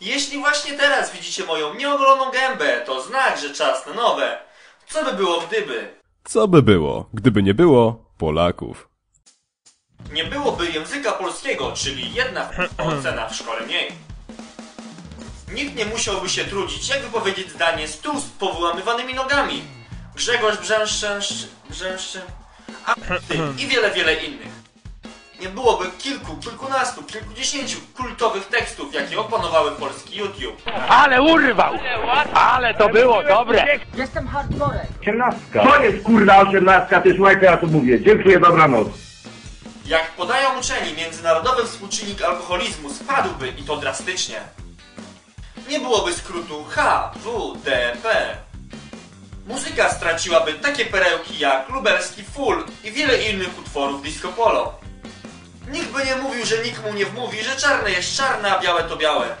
Jeśli właśnie teraz widzicie moją nieogoloną gębę, to znak, że czas na nowe. Co by było gdyby? Co by było, gdyby nie było Polaków? Nie byłoby języka polskiego, czyli jedna ocena w szkole mniej. Nikt nie musiałby się trudzić, jak wypowiedzieć zdanie stół z powyłamywanymi nogami. Grzegorz Brzęszczęszcz... Brzęszczę... A ty i wiele, wiele innych. Nie byłoby kilku, kilkunastu, kilkudziesięciu kultowych tekstów, jakie opanowały polski YouTube. Ale urwał! Ale to było dobre! Jestem hardcorem. Osiemnastka. To jest kurna osiemnastka, ty słuchaj, co ja tu mówię. Dziękuję, dobranoc. Jak podają uczeni, międzynarodowy współczynnik alkoholizmu spadłby i to drastycznie. Nie byłoby skrótu HWDP. Muzyka straciłaby takie perełki jak lubelski full i wiele innych utworów disco polo. Nikt by nie mówił, że nikt mu nie wmówi, że czarne jest czarne, a białe to białe.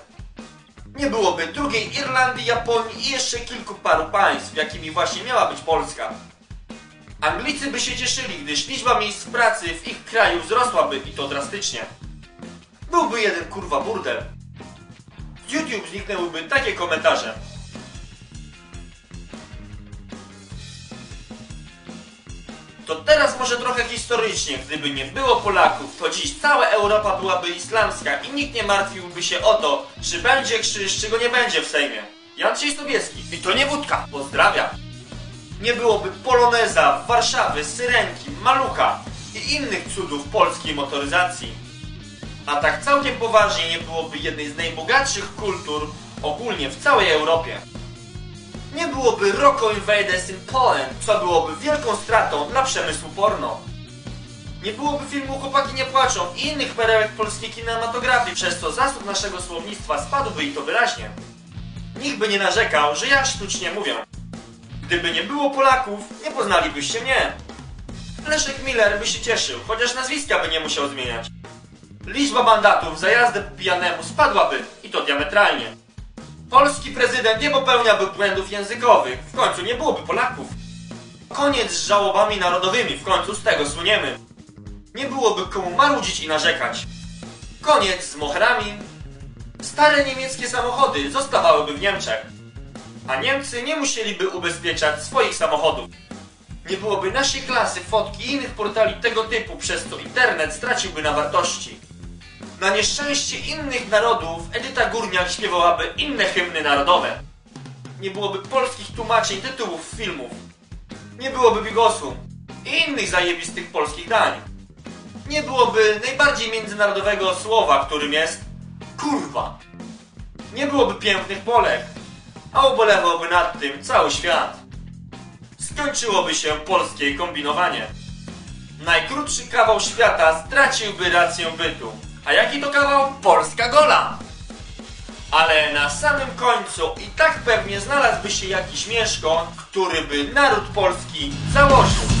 Nie byłoby drugiej Irlandii, Japonii i jeszcze kilku paru państw, jakimi właśnie miała być Polska. Anglicy by się cieszyli, gdyż liczba miejsc pracy w ich kraju wzrosłaby i to drastycznie. Byłby jeden kurwa burdel. Z YouTube zniknęłyby takie komentarze. To teraz może trochę historycznie, gdyby nie było Polaków, to dziś cała Europa byłaby islamska i nikt nie martwiłby się o to, czy będzie krzyż, czy go nie będzie w Sejmie. Jandrzej Sobieski. I to nie wódka. Pozdrawiam. Nie byłoby Poloneza, Warszawy, Syrenki, Malucha i innych cudów polskiej motoryzacji. A tak całkiem poważnie nie byłoby jednej z najbogatszych kultur ogólnie w całej Europie. Nie byłoby Rocco Invaders in Poland, co byłoby wielką stratą dla przemysłu porno. Nie byłoby filmu Chłopaki nie płaczą i innych perełek polskiej kinematografii, przez co zasób naszego słownictwa spadłby i to wyraźnie. Nikt by nie narzekał, że ja sztucznie mówię. Gdyby nie było Polaków, nie poznalibyście mnie. Leszek Miller by się cieszył, chociaż nazwiska by nie musiał zmieniać. Liczba mandatów za jazdę pijanemu spadłaby i to diametralnie. Polski prezydent nie popełniałby błędów językowych, w końcu nie byłoby Polaków. Koniec z żałobami narodowymi, w końcu z tego suniemy. Nie byłoby komu marudzić i narzekać. Koniec z moherami. Stare niemieckie samochody zostawałyby w Niemczech. A Niemcy nie musieliby ubezpieczać swoich samochodów. Nie byłoby naszej klasy, fotki i innych portali tego typu, przez co internet straciłby na wartości. Na nieszczęście innych narodów Edyta Górniak śpiewałaby inne hymny narodowe. Nie byłoby polskich tłumaczeń tytułów filmów. Nie byłoby bigosu i innych zajebistych polskich dań. Nie byłoby najbardziej międzynarodowego słowa, którym jest kurwa. Nie byłoby pięknych Polek, a ubolewałby nad tym cały świat. Skończyłoby się polskie kombinowanie. Najkrótszy kawał świata straciłby rację bytu. A jaki to kawał? Polska gola! Ale na samym końcu i tak pewnie znalazłby się jakiś mieszko, który by naród polski założył.